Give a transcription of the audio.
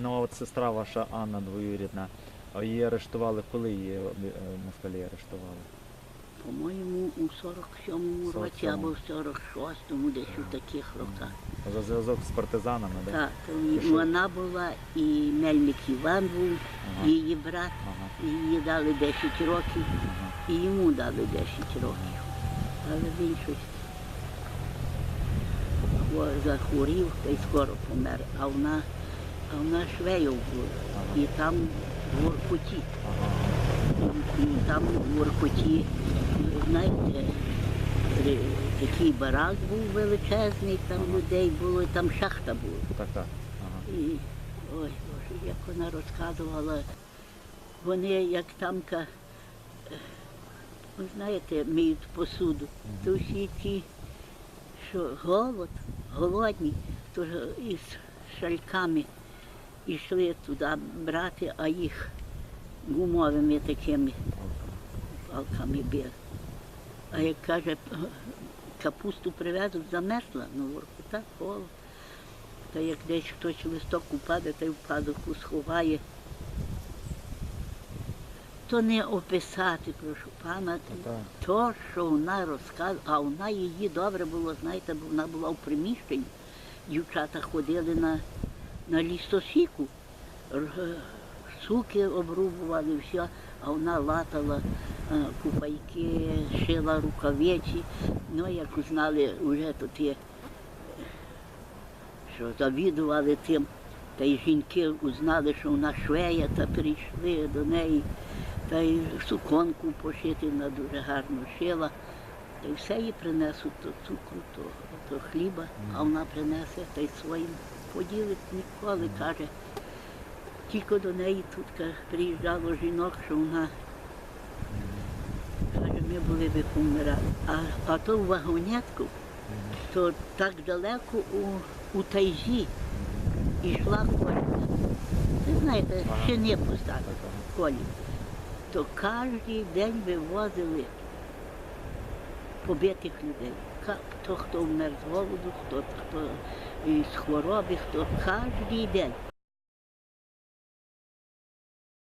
Ну а от сестра ваша Анна двоюрідна, її арештували, коли її е, москалі арештували? По-моєму, у 47-му році 47-му. або в 46-му, десь у таких роках. За зв'язок з партизанами, так? Так, то вона була, і Мельник Іван був, Ага. її брат, Ага, їй дали 10 років, ага. і йому дали 10 років. Але він щось захворів та й скоро помер. А вона, вона швеєв була. І там в Воркуті. І там в Воркуті, знаєте, такий барак був величезний, там людей було, там шахта була. Так, так. Ага. І ой Боже, як вона розказувала, вони як тамка, ви знаєте, миють посуду, то всі ті, що голод, голодні, то із шальками йшли туди брати, а їх гумовими такими палками били. А як каже, капусту привезуть, замерзла, ну ворку так голод. Та як десь хтось листок упаде, та й в падоку сховає. То не описати, прошу пана, то, що вона розказувала, а вона її добре було, знаєте, бо вона була в приміщенні. Дівчата ходили на, на лісосіку, р- суки обрубували, все, а вона латала е, купайки, шила рукавиці. Ну, як знали, вже тут є що завідували тим, та й жінки узнали, що вона швея, та прийшли до неї, та й суконку пошити, вона дуже гарно шила. Та й все їй принесуть то цукру, то, то хліба, а вона принесе та й своїм поділить ніколи, каже. Тільки до неї тут каже, приїжджало жінок, що вона каже, ми були би помирали. А, а то в вагонетку, то так далеко у, у тайзі йшла коля. Ви знаєте, ще не поставили колі. То кожен день вивозили побитих людей. Хто хто вмер з голоду, хто хто із хвороби, хто кожен день.